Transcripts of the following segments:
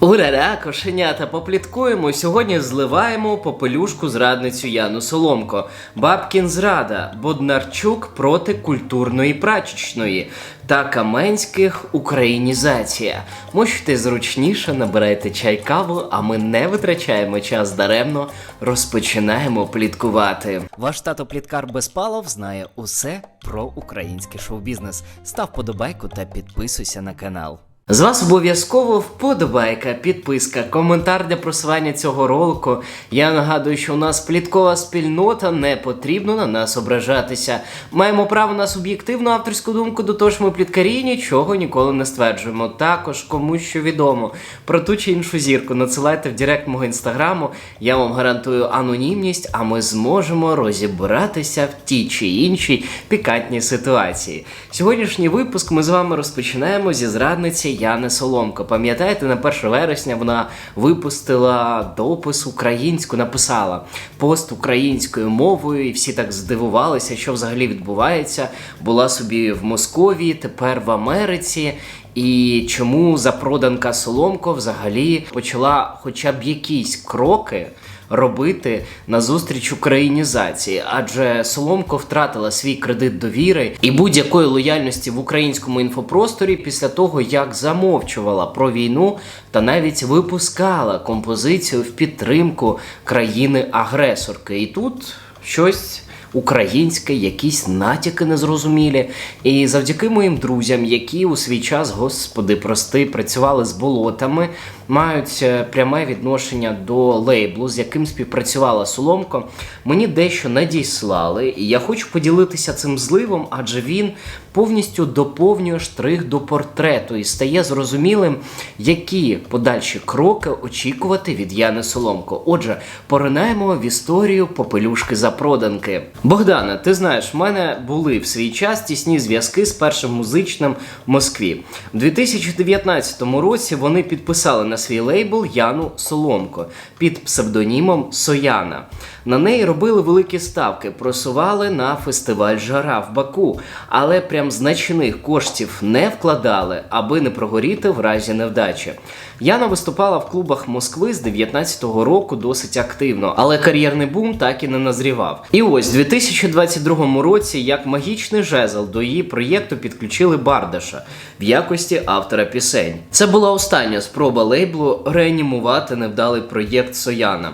Ура-ра, кошенята, попліткуємо. Сьогодні зливаємо попелюшку зрадницю Яну Соломко. Бабкін зрада, Боднарчук проти культурної прачечної та Каменських українізація. Можете зручніше, набирайте чай каву, а ми не витрачаємо час даремно, розпочинаємо пліткувати. Ваш тато Пліткар Безпалов знає усе про український шоу-бізнес. Став подобайку та підписуйся на канал. З вас обов'язково вподобайка, підписка, коментар для просування цього ролику. Я нагадую, що у нас пліткова спільнота, не потрібно на нас ображатися. Маємо право на суб'єктивну авторську думку, до того ж ми пліткарі нічого ніколи не стверджуємо. Також кому що відомо про ту чи іншу зірку надсилайте в директ мого інстаграму. Я вам гарантую анонімність, а ми зможемо розібратися в тій чи іншій пікантній ситуації. Сьогоднішній випуск ми з вами розпочинаємо зі зрадниці Яни Соломко. Пам'ятаєте, на 1 вересня вона випустила допис українську, написала пост українською мовою, і всі так здивувалися, що взагалі відбувається. Була собі в Московії, тепер в Америці. І чому запроданка Соломко взагалі почала хоча б якісь кроки робити назустріч українізації? Адже Соломко втратила свій кредит довіри і будь-якої лояльності в українському інфопросторі після того, як замовчувала про війну та навіть випускала композицію в підтримку країни-агресорки. І тут щось українське, якісь натяки незрозумілі. І завдяки моїм друзям, які у свій час, господи, прости, працювали з болотами, мають е, пряме відношення до лейблу, з яким співпрацювала Соломко, мені дещо надіслали, і я хочу поділитися цим зливом, адже він повністю доповнює штрих до портрету і стає зрозумілим, які подальші кроки очікувати від Яни Соломко. Отже, поринаємо в історію попелюшки запроданки. Богдане, ти знаєш, в мене були в свій час тісні зв'язки з першим музичним в Москві. У 2019 році вони підписали на свій лейбл Яну Соломко під псевдонімом Сояна. На неї робили великі ставки, просували на фестиваль Жара в Баку, але прям значних коштів не вкладали, аби не прогоріти в разі невдачі. Яна виступала в клубах Москви з 19-го року досить активно, але кар'єрний бум так і не назрівав. І ось у 2022 році, як магічний жезл до її проєкту підключили Бардаша в якості автора пісень. Це була остання спроба лейблу реанімувати невдалий проєкт Сояна.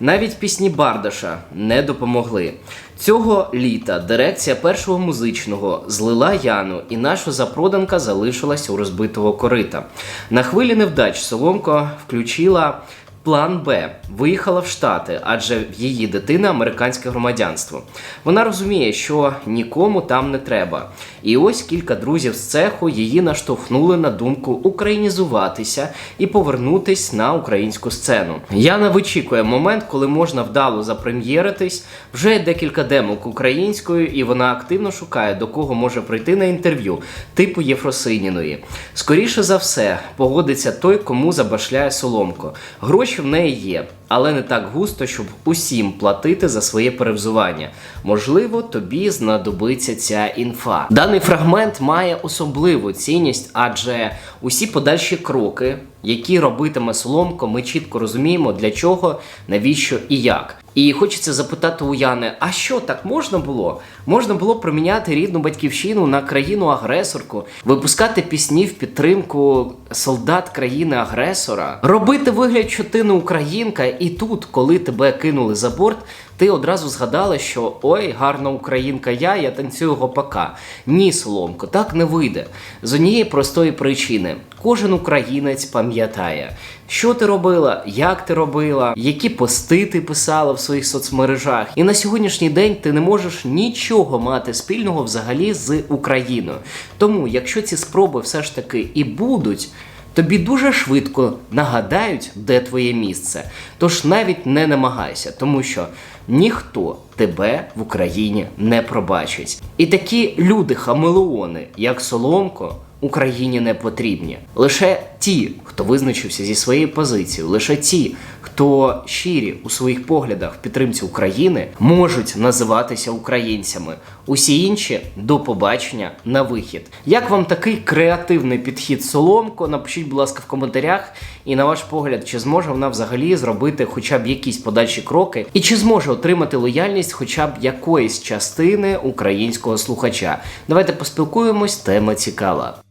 Навіть пісні Бардаша не допомогли. Цього літа дирекція першого музичного злила Яну, і наша запроданка залишилась у розбитого корита. На хвилі невдач Соломко включила. План Б виїхала в Штати, адже її дитина американське громадянство. Вона розуміє, що нікому там не треба. І ось кілька друзів з цеху її наштовхнули на думку українізуватися і повернутись на українську сцену. Яна вичікує момент, коли можна вдало запрем'єритись. Вже декілька демок українською, і вона активно шукає, до кого може прийти на інтерв'ю, типу Єфросиніної. Скоріше за все, погодиться той, кому забашляє Соломко. Гроші в неї є, але не так густо, щоб усім платити за своє перевзування. Можливо, тобі знадобиться ця інфа. Даний фрагмент має особливу цінність, адже усі подальші кроки, які робитиме Соломко, ми чітко розуміємо, для чого, навіщо і як. І хочеться запитати у Яни: а що так можна було? Можна було проміняти рідну батьківщину на країну-агресорку, випускати пісні в підтримку солдат країни-агресора, робити вигляд, що ти не українка, і тут, коли тебе кинули за борт, ти одразу згадала, що ой, гарна українка, я, я танцюю гопака. Ні, Соломко, так не вийде. З однієї простої причини: кожен українець пам'ятає, що ти робила, як ти робила, які пости ти писала в своїх соцмережах. І на сьогоднішній день ти не можеш нічого мати спільного взагалі з Україною. Тому, якщо ці спроби все ж таки і будуть. Тобі дуже швидко нагадають, де твоє місце. Тож навіть не намагайся, тому що ніхто тебе в Україні не пробачить. І такі люди-хамелеони, як Соломко, Україні не потрібні. Лише ті, хто визначився зі своєю позицією, лише ті, хто щирі у своїх поглядах в підтримці України, можуть називатися українцями. Усі інші до побачення на вихід. Як вам такий креативний підхід Соломко? Напишіть, будь ласка, в коментарях. І на ваш погляд, чи зможе вона взагалі зробити хоча б якісь подальші кроки, і чи зможе отримати лояльність хоча б якоїсь частини українського слухача? Давайте поспілкуємось, тема цікава.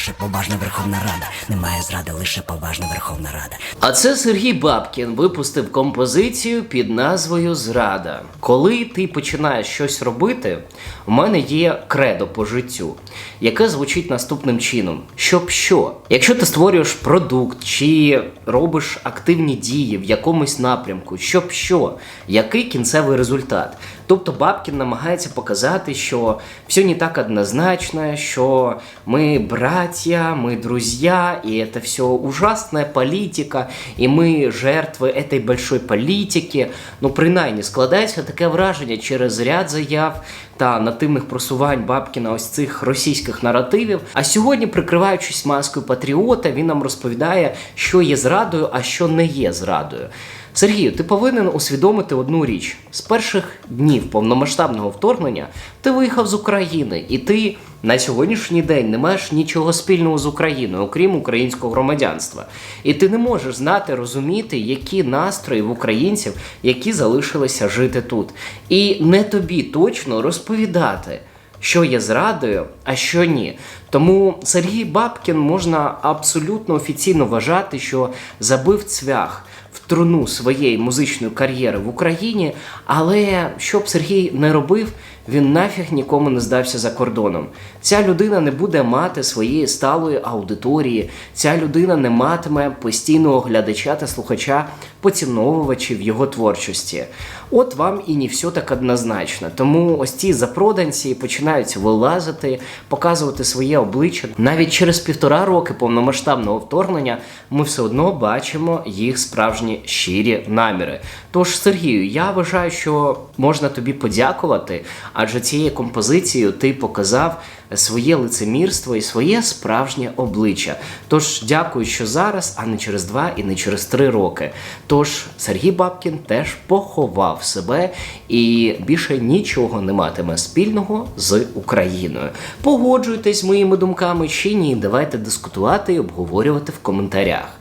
Лише поважна Верховна Рада. Немає зради лише поважна Верховна Рада. А це Сергій Бабкін випустив композицію під назвою Зрада. Коли ти починаєш щось робити, у мене є кредо по життю, яке звучить наступним чином: щоб що? Якщо ти створюєш продукт чи робиш активні дії в якомусь напрямку, щоб що? Який кінцевий результат? Тобто Бабкін намагається показати, що все не так однозначно, що мы братья, мы друзья, и это все ужасная політика, і ми жертви этой большой політики. Ну, принаймні, складається таке враження через ряд заяв та нативних просувань Бабкіна ось цих російських наративів. А сьогодні, прикриваючись маскою патріота, він нам розповідає, що є зрадою, а що не є зрадою. Сергію, ти повинен усвідомити одну річ: з перших днів повномасштабного вторгнення ти виїхав з України, і ти на сьогоднішній день не маєш нічого спільного з Україною, окрім українського громадянства. І ти не можеш знати, розуміти, які настрої в українців, які залишилися жити тут. І не тобі точно розповідати. Що є зрадою, а що ні. Тому Сергій Бабкін можна абсолютно офіційно вважати, що забив цвях в труну своєї музичної кар'єри в Україні, але що б Сергій не робив, він нафіг нікому не здався за кордоном. Ця людина не буде мати своєї сталої аудиторії, ця людина не матиме постійного глядача та слухача, поціновувачів його творчості. От вам і не все так однозначно. Тому ось ці запроданці починають вилазити, показувати своє обличчя. Навіть через півтора роки повномасштабного вторгнення ми все одно бачимо їх справжні щирі наміри. Тож, Сергію, я вважаю, що можна тобі подякувати, адже цією композицією ти показав своє лицемірство і своє справжнє обличчя. Тож дякую, що зараз, а не через два і не через три роки. Тож Сергій Бабкін теж поховав себе і більше нічого не матиме спільного з Україною. Погоджуйтесь з моїми думками чи ні? Давайте дискутувати і обговорювати в коментарях.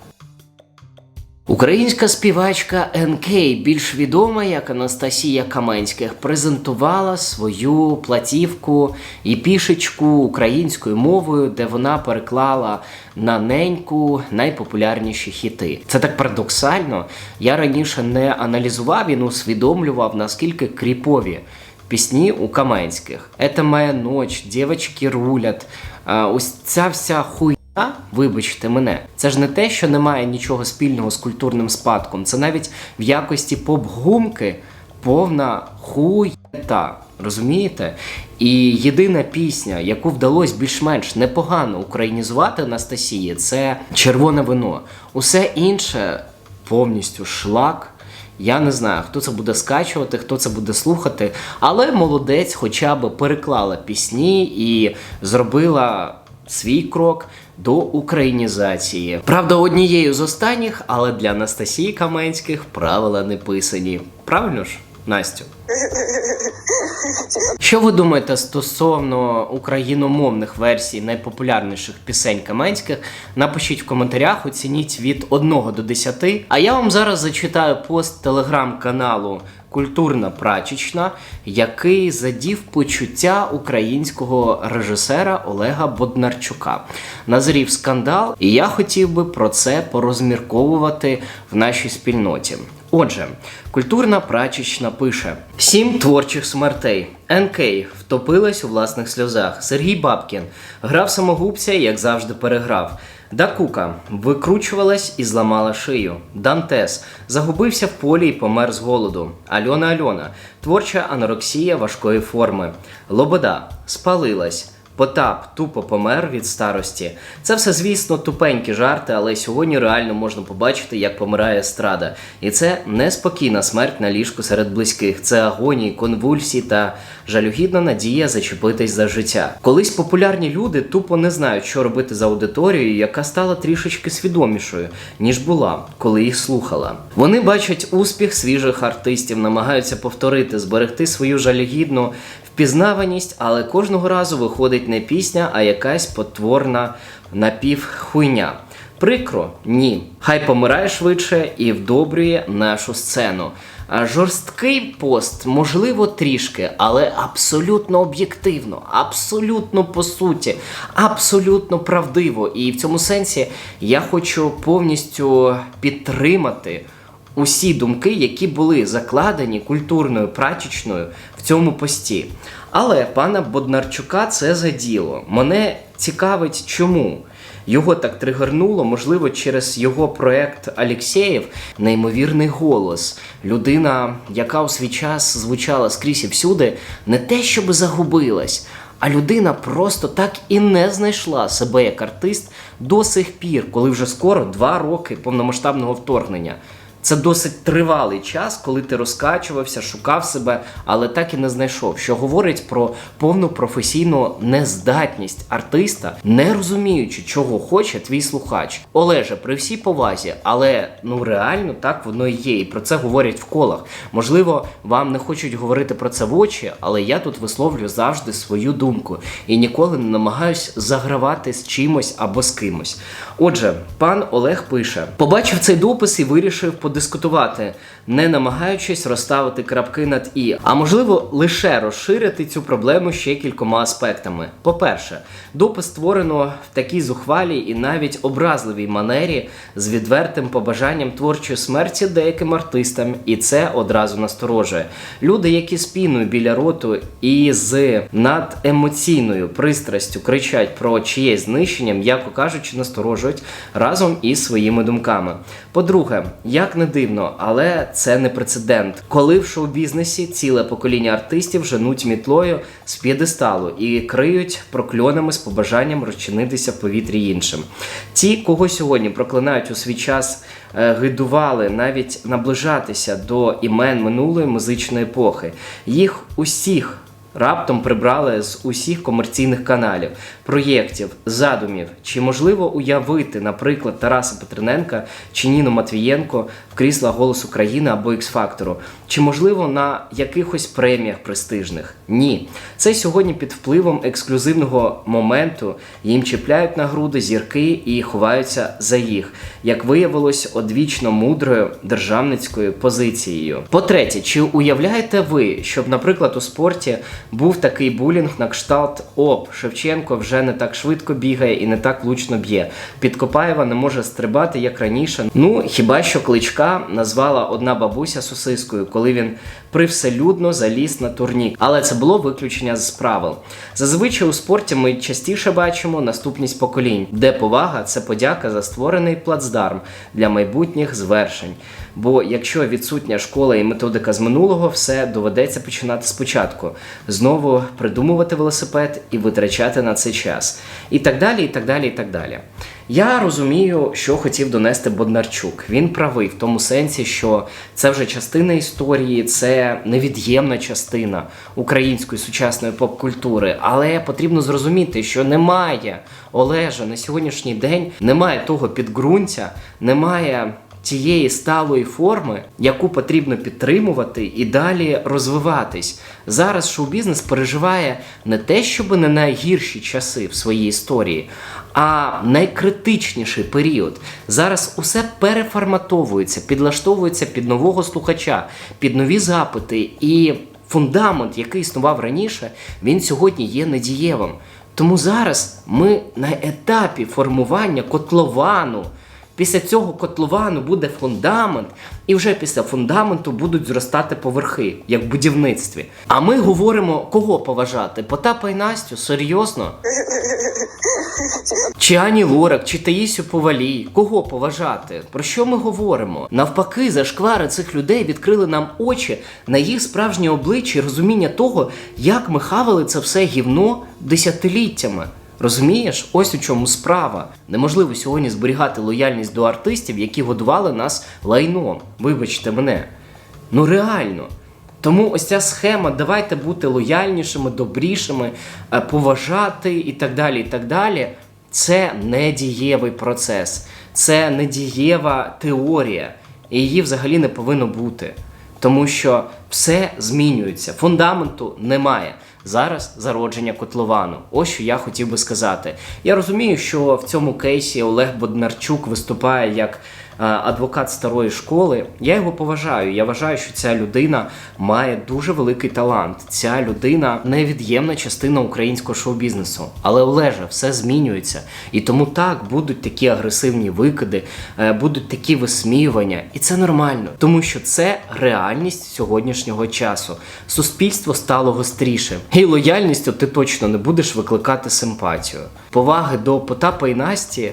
Українська співачка НК, більш відома як Анастасія Каменських, презентувала свою платівку і пішечку українською мовою, де вона переклала на неньку найпопулярніші хіти. Це так парадоксально. Я раніше не аналізував і не усвідомлював, наскільки кріпові пісні у Каменських. «Это моя ноч, дівчатки рулять. Ось ця вся хуй. А, вибачте мене, це ж не те, що не має нічого спільного з культурним спадком. Це навіть в якості поп-гумки повна хуєта. Розумієте? І єдина пісня, яку вдалося більш-менш непогано українізувати Анастасії, це червоне вино. Усе інше повністю шлак. Я не знаю, хто це буде скачувати, хто це буде слухати, але молодець хоча б переклала пісні і зробила свій крок до українізації. Правда, однією з останніх, але для Анастасії Каменських правила не писані. Правильно ж, Настю? Що ви думаєте стосовно україномовних версій найпопулярніших пісень Каменських? Напишіть в коментарях, оцініть від 1 до 10. А я вам зараз зачитаю пост телеграм-каналу Культурна прачечна, який задів почуття українського режисера Олега Боднарчука. Назрів скандал, і я хотів би про це порозмірковувати в нашій спільноті. Отже, культурна прачечна пише: Сім творчих смертей. НК втопилась у власних сльозах. Сергій Бабкін грав самогубця, як завжди переграв. Дакука викручувалась і зламала шию. Дантес загубився в полі і помер з голоду. Альона Альона творча анорексія важкої форми. Лобода спалилась. Потап тупо помер від старості. Це все, звісно, тупенькі жарти, але сьогодні реально можна побачити, як помирає естрада. І це неспокійна смерть на ліжку серед близьких. Це агонії, конвульсії та жалюгідна надія зачепитись за життя. Колись популярні люди тупо не знають, що робити з аудиторією, яка стала трішечки свідомішою, ніж була, коли їх слухала. Вони бачать успіх свіжих артистів, намагаються повторити, зберегти свою жалюгідну впізнаваність, але кожного разу виходить не пісня, а якась потворна напівхуйня. Прикро? Ні. Хай помирає швидше і вдобрює нашу сцену. Жорсткий пост, можливо, трішки, але абсолютно об'єктивно, абсолютно по суті, абсолютно правдиво. І в цьому сенсі я хочу повністю підтримати усі думки, які були закладені культурною прачечною в цьому пості. Але пана Боднарчука це заділо. Мене цікавить, чому. Його так тригернуло, можливо, через його проект Алєксєєв неймовірний голос. Людина, яка у свій час звучала скрізь і всюди, не те, щоб загубилась, а людина просто так і не знайшла себе як артист до сих пір, коли вже скоро два роки повномасштабного вторгнення. Це досить тривалий час, коли ти розкачувався, шукав себе, але так і не знайшов, що говорить про повну професійну нездатність артиста, не розуміючи, чого хоче твій слухач. Олеже, при всій повазі, але ну реально так воно і є, і про це говорять в колах. Можливо, вам не хочуть говорити про це в очі, але я тут висловлю завжди свою думку і ніколи не намагаюсь загравати з чимось або з кимось. Отже, пан Олег пише: побачив цей допис і вирішив подискутувати, не намагаючись розставити крапки над і, а можливо лише розширити цю проблему ще кількома аспектами. По-перше, допис створено в такій зухвалій і навіть образливій манері з відвертим побажанням творчої смерті деяким артистам, і це одразу насторожує. Люди, які спіною біля роту і з надемоційною пристрастю кричать про чиєсь знищення, м'яко кажучи, насторожують разом із своїми думками. По-друге, як не дивно, але це не прецедент, коли в шоу-бізнесі ціле покоління артистів женуть мітлою з п'єдесталу і криють прокльонами з побажанням розчинитися в повітрі іншим. Ті, кого сьогодні проклинають у свій час, е, гидували навіть наближатися до імен минулої музичної епохи. Їх усіх раптом прибрали з усіх комерційних каналів, проєктів, задумів. Чи можливо уявити, наприклад, Тараса Петрененка чи Ніну Матвієнко в крісла Голос України або X-Factor? Чи можливо на якихось преміях престижних? Ні. Це сьогодні під впливом ексклюзивного моменту їм чіпляють на груди зірки і ховаються за їх, як виявилось, одвічно мудрою державницькою позицією. По-третє, чи уявляєте ви, щоб, наприклад, у спорті був такий булінг на кшталт ОП Шевченко вже не так швидко бігає і не так влучно б'є. Підкопаєва не може стрибати як раніше. Ну хіба що кличка назвала одна бабуся сосискою, коли він привселюдно заліз на турнік. Але це було виключення з правил. Зазвичай у спорті ми частіше бачимо наступність поколінь, де повага це подяка за створений плацдарм для майбутніх звершень. Бо якщо відсутня школа і методика з минулого, все доведеться починати спочатку, знову придумувати велосипед і витрачати на це час. І так далі, і так далі, і так далі. Я розумію, що хотів донести Боднарчук. Він правий в тому сенсі, що це вже частина історії, це невід'ємна частина української сучасної поп-культури. Але потрібно зрозуміти, що немає Олежа на сьогоднішній день, немає того підґрунтя, немає тієї сталої форми, яку потрібно підтримувати і далі розвиватись. Зараз шоу-бізнес переживає не те, щоб не найгірші часи в своїй історії, а найкритичніший період. Зараз усе переформатовується, підлаштовується під нового слухача, під нові запити і. Фундамент, який існував раніше, він сьогодні є недієвим. Тому зараз ми на етапі формування котловану. Після цього котловану буде фундамент, і вже після фундаменту будуть зростати поверхи, як в будівництві. А ми говоримо, кого поважати? Потапа і Настю? Серйозно? Чи Ані Лорак, чи Таїсю Повалій? Кого поважати? Про що ми говоримо? Навпаки, зашквари цих людей відкрили нам очі на їх справжнє обличчя і розуміння того, як ми хавали це все гівно десятиліттями. Розумієш, ось у чому справа. Неможливо сьогодні зберігати лояльність до артистів, які годували нас лайном. Вибачте мене. Ну реально. Тому ось ця схема, давайте бути лояльнішими, добрішими, е, поважати і так далі. і так далі. Це не дієвий процес, це не дієва теорія. І її взагалі не повинно бути. Тому що все змінюється, фундаменту немає. зараз зародження котловану. Ось що я хотів би сказати. Я розумію, що в цьому кейсі Олег Боднарчук виступає як адвокат старої школи. Я його поважаю. Я вважаю, що ця людина має дуже великий талант. Ця людина невід'ємна частина українського шоу-бізнесу. Але Олеже, все змінюється. І тому так будуть такі агресивні викиди, е, будуть такі висміювання. І це нормально, тому що це реальність сьогоднішнього часу. Суспільство стало гостріше. І лояльністю ти точно не будеш викликати симпатію. Поваги до Потапа і Насті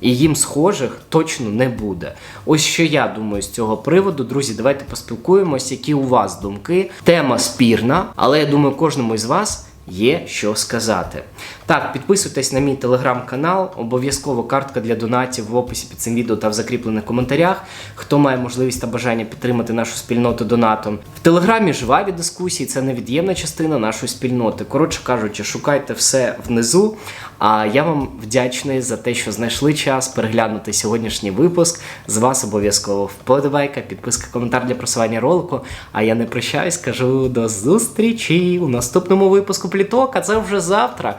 і їм схожих точно не буде. Ось що я думаю з цього приводу. Друзі, давайте поспілкуємось, які у вас думки. Тема спірна, але я думаю, кожному із вас. Є що сказати. Так, підписуйтесь на мій телеграм-канал. Обов'язково картка для донатів в описі під цим відео та в закріплених коментарях. Хто має можливість та бажання підтримати нашу спільноту донатом. В телеграмі жваві дискусії, це невід'ємна частина нашої спільноти. Коротше кажучи, шукайте все внизу. А я вам вдячний за те, що знайшли час переглянути сьогоднішній випуск. З вас обов'язково вподобайка, підписка, коментар для просування ролику. А я не прощаюсь, кажу до зустрічі у наступному випуску пліток, а це вже завтра.